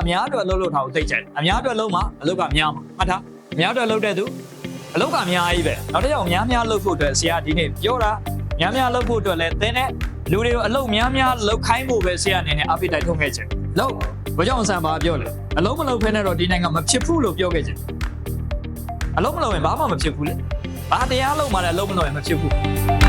အများအတွက်လှုပ်လှုပ်ထားကိုသိကြတယ်အများအတွက်လှုပ်မှာအလုပ်ကများမှာမှတ်ထားအများအတွက်လှုပ်တဲ့သူအလုပ်ကအများကြီးပဲနောက်တစ်ယောက်များများလှုပ်ဖို့အတွက်ဆရာဒီနေ့ပြောတာများများလှုပ်ဖို့အတွက်လည်းသင်တဲ့လူတွေကိုအလုပ်များများလှုပ်ခိုင်းဖို့ပဲဆရာအနေနဲ့အပိတိုက်ထုတ်ခဲ့ခြင်းလှုပ်ဘာကြောင့်ဆန်ပါပြောလဲအလုံးမလှုပ်ဖဲနဲ့တော့ဒီနိုင်ငံမဖြစ်ဘူးလို့ပြောခဲ့ခြင်းအလုံးမလှုပ်ရင်ဘာမှမဖြစ်ဘူးလေဘာတရားလှုပ်မှလည်းအလုံးမလှုပ်ရင်မဖြစ်ဘူး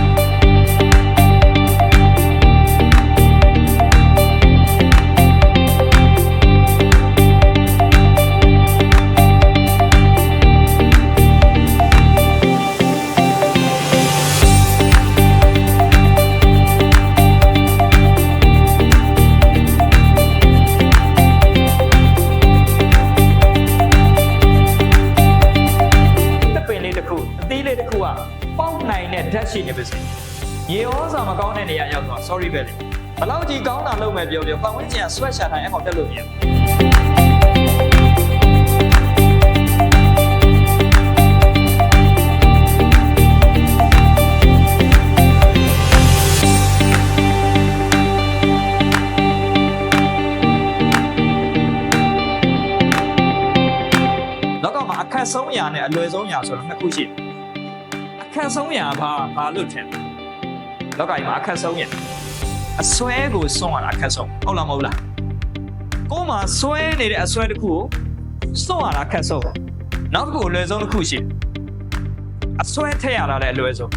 နိုင်တဲ့ဓာတ်ရှိနေပါစေရေဩဇာမကောင်းတဲ့နေရာရောက်တော့ sorry ပဲလေဘလောက်ကြီးကောင်းတာလုပ်မယ်ပြောပြောပတ်ဝန်းကျင်က sweat ရှာတိုင်းအကောင်တက်လို့မြင်လောကမှာအခက်ဆုံးရာနဲ့အလွယ်ဆုံးရာဆိုတော့နှစ်ခုရှိတယ် အခက်ဆုံးရာဘာဘာလို့ထင်လဲလောကကြီးမှာအခက်ဆုံးရာအစွဲကိုစွန့်ရတာအခက်ဆုံးဟုတ်လားမဟုတ်လားကိုယ်မှာစွဲနေတဲ့အစွဲတစ်ခုကိုစွန့်ရတာအခက်ဆုံးနောက်တစ်ခုအလွယ်ဆုံးတစ်ခုရှိတယ်အစွဲထည့်ရတာလည်းအလွယ်ဆုံး